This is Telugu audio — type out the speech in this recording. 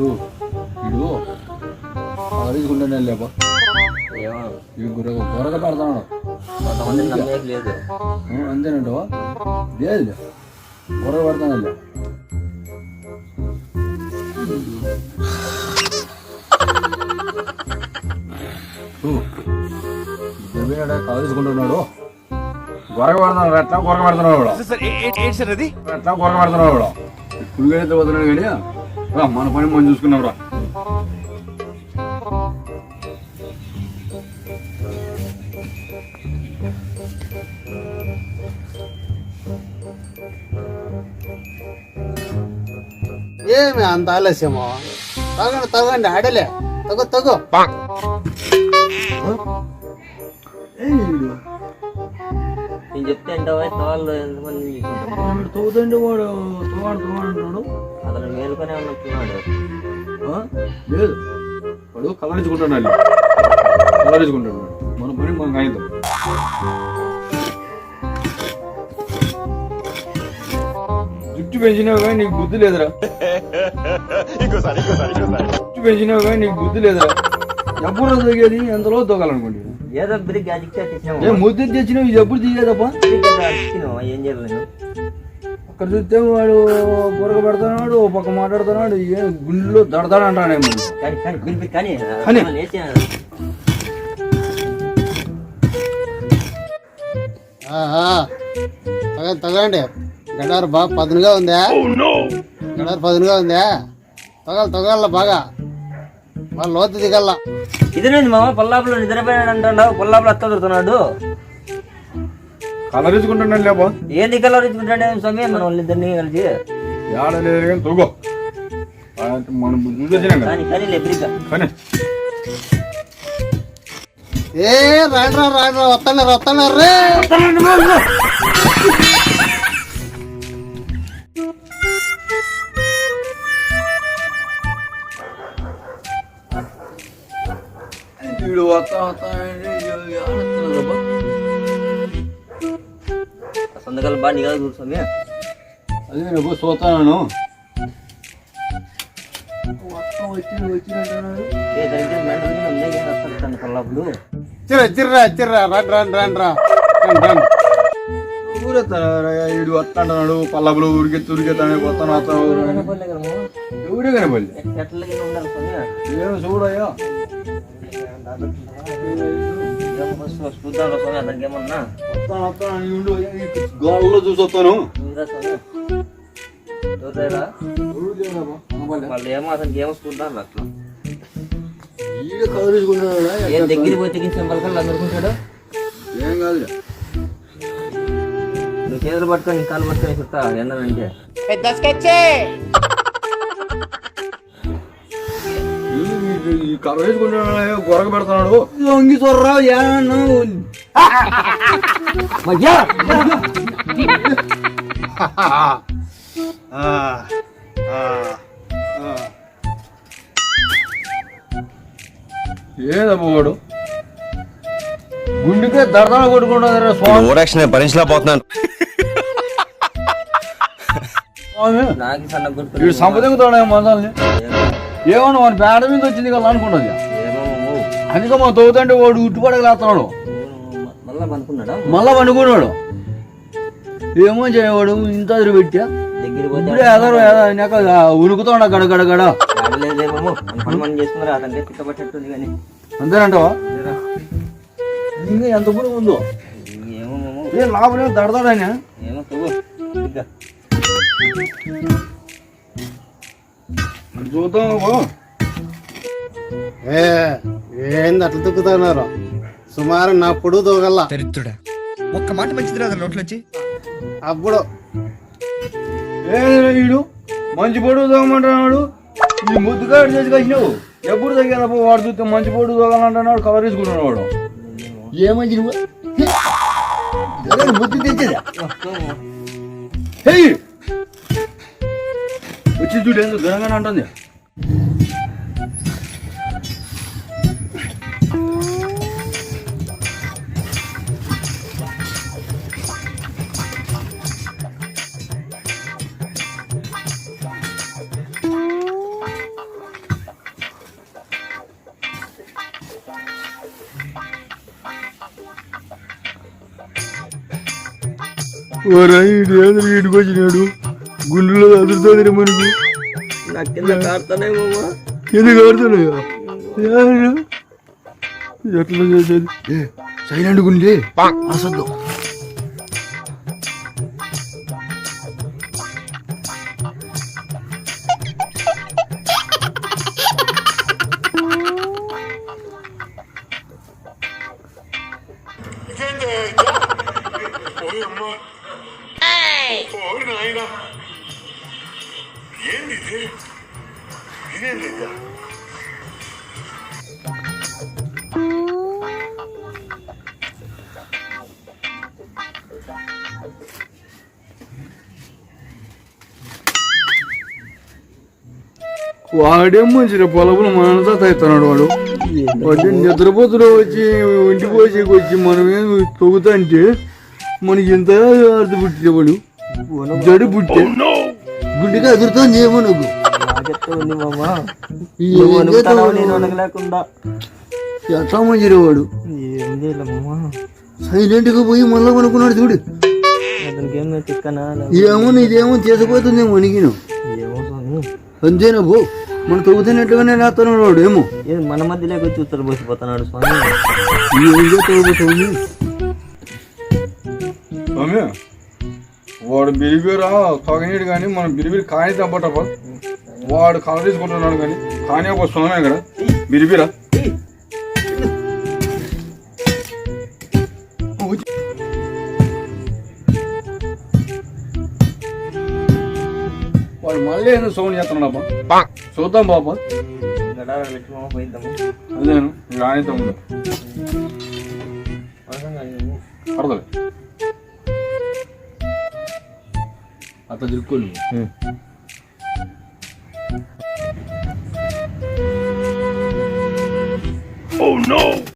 వీడు ఆడించుకుంటానే లేపా ఏమో. వీడు గుర్ర గొర్రగా పెడతాడు కొంతమంది నమ్మేకి లేదు. అంతేనంటావా? లేదు గొర్ర పెడతాను. కాల్చుకుంటున్నాడు గొరగ పెడుతున్నాడు ఎట్లా గొరగ పెడుతున్నాడు. ఎట్లా గొరగ పెడుతున్నాడు. పురుగైతే వదలడు కానీ రా మన పని మనం చూసుకున్నాం రా. ఏమి అంత ఆలస్యము? తగండి తగండి ఆడలే. తగు తగు. నేను చెప్తే ఏంటో వాళ్ళు ఎంతమంది? తోదండి వాడు తోవాడు అంటున్నాడు అతను మేలుకొనే ఉన్నట్టున్నాడు? లేదు. వాడు కలరించుకుంటాడు. మన పని మనం కాగితం జుట్టు పెంచినావు కానీ నీకు బుద్ధి లేదురా. జుట్టు పెంచినావు కానీ నీకు బుద్ధి లేదురా. ఎప్పుడు తగ్గేది ఎంతలో తోగాలనుకోండి ఏదో బిరిగి ఏ ముద్దు తెచ్చినావు? ఇది ఎప్పుడు తీయలేదప్పా ఏం చేయాలి నేను అక్కడ చూస్తే వాడు బురగ పెడుతున్నాడు ఓ పక్క మాట్లాడుతున్నాడు ఏ గుండెలో దడదడ అంటాడేమో కానీ తగండి గడారు బాగా పదునుగా ఉందా? గడారు పదునుగా ఉందా? తగలు తగల బాగా. వాళ్ళు లోతు దిగల్లా. ఇదేనండి మామ పొల్లాపులో నిద్రపోయాడు అంటాడు పొల్లాపులో అత్త దొరుకుతున్నాడు. కలరించుకుంటున్నాడు లేపా. ఏంది కలర్ ఇచ్చుకుంటాడే స్వామి? మన వాళ్ళిద్దరిని కలిసి. ఏడలేదు కానీ తొగో మనం చూసేసినాం కదా. కానీ కానీ లేబ్రిగా కానీ. ఏ రాండ్రా రాండ్రా వస్తున్నారు వస్తున్నారు రే. వీడు వస్తా వస్తా సొంతకాల బాగా నిఘా స్వామి. అదే నేను చూస్తాను చిర్రా చిర్రా రండి రండి రండి రా రండి ఊరెత్తాడు వస్తాడు పల్లపులు ఊరికెత్తి ఊరికెత్తానే వస్తాను వస్తాను ఎవడే కనపల్లి ఏమో చూడయ్యా? గోడలో చూసి వస్తాను చూడరా స్వామి చూడరా వాళ్ళు ఏమో అతనికి ఏమో చూద్దాం రా అట్లా. ఈడ కదిలించుకుంటున్నాడా ఏం దగ్గరికి పోతే తెగించిన పలకలు అందరుకుంటాడు ఏం కాదు నువ్వు చేతులు పట్టుకొని కాలు పట్టుకొని చెప్తా ఎండనంటే ఈ కదిలించుకుంటున్నాడా గొరగ పెడుతున్నాడు. వంగి చూడరా ఏమన్నా గుండెకే దడదడ కొట్టుకుంటుందిరా స్వామి. ఓరాక్షన్ భరించలేకపోతున్నాను నాకు సన్న మందాలని. ఏమన్నా వాని పేడ మీద వచ్చింది కదా అనుకున్నది. ఏమో అందుకే మా తవ్వుతుంటే వాడు ఉట్టుపడగలేస్తున్నాడు మళ్ళా పండుకున్నాడు ఏమో చేయవాడు ఇంత అదిరి పెట్టా. ఇప్పుడే ఎదరు ఎదరక ఉనుకుతాడు గడ గడ గడ. అంతేనంటావా? ఇంకా ఎంత పురుగు ఉందో. ఏమో లాభం దడదాడని. ఏమో తవ్వు. ఇంకా చూద్దాం. ఏ ఏంది అట్లా దుక్కుతున్నారు సుమారు నా పొడుగు తోగల్లా. దరిద్రుడా. ఒక్క మాట మంచిది రాదు నోట్లోంచి? అప్పుడు. వీడు? మంచి పొడుగు తోగమంటున్నాడు. ఈ ముద్దుగాడు చేసి కలిసినావు ఎప్పుడు తగ్గాదప్ప వాడు చూస్తే మంచి పొడుగు తోగాలంటున్నాడు కలర్ తీసుకుంటున్నాడు వాడు. ఏమంచి బుద్ధి తెచ్చేదా? వచ్చి చూడు ఎందుకు ఘనంగానే ఉంటుంది ఓ రైడ్ ఏదో వీడికి వచ్చినాడు గుండెలో అదురుతుంది మనకు. నా కింద కారుతానే మామ? ఎందుకు ఆడుతున్నాయా ఎట్లా చేసేది? ఏ సైలెంట్ గుండి. అసలు. వాడేం మంచిగా పొలపులు మనంతా తాగుతున్నాడు వాడు. వాడు నిద్రపోతుడు వచ్చి ఇంటికి వచ్చి వచ్చి మనమే తొగుతా అంటే మనకి ఎంత అర్థ పుట్టే వాడు? జడు పుట్టే. గుండెగా అదురుతుంది ఏమో నాకు నాకెత్తే ఉంది మామ. నువ్వు నేను ఎట్లా మంచిగా వాడు ఏం చేయలేమ్మా సైలెంట్గా పోయి మళ్ళా కొనుక్కున్నాడు చూడు. అతనికి ఏమో నీదేమో చేసిపోతుంది ఏమో స్వామి. అంతేనా పో. మన తొగుతున్నట్టుగానే లేస్తున్నాడు వాడు ఏమో. ఏం మన మధ్యలోకి వచ్చి ఉత్తర పోసిపోతున్నాడు స్వామి. ఏం చేస్తావు స్వామి? స్వామి వాడు బిరిబిరా తాగనీడు కానీ మనం బిరిబిరి కాని తప్పటప్ప వాడు కలర్ తీసుకుంటున్నాడు కానీ కానీ ఒక స్వామి ఇక్కడ బిరిబిరా వాడు మళ్ళీ ఏదో సౌండ్ చేస్తున్నాడు అప్ప చూద్దాం పోయిద్దాము అదేను రాణితో ఉండు అవసరం కాదు. పడదలే అట్లా తిరుక్కోను ఉం.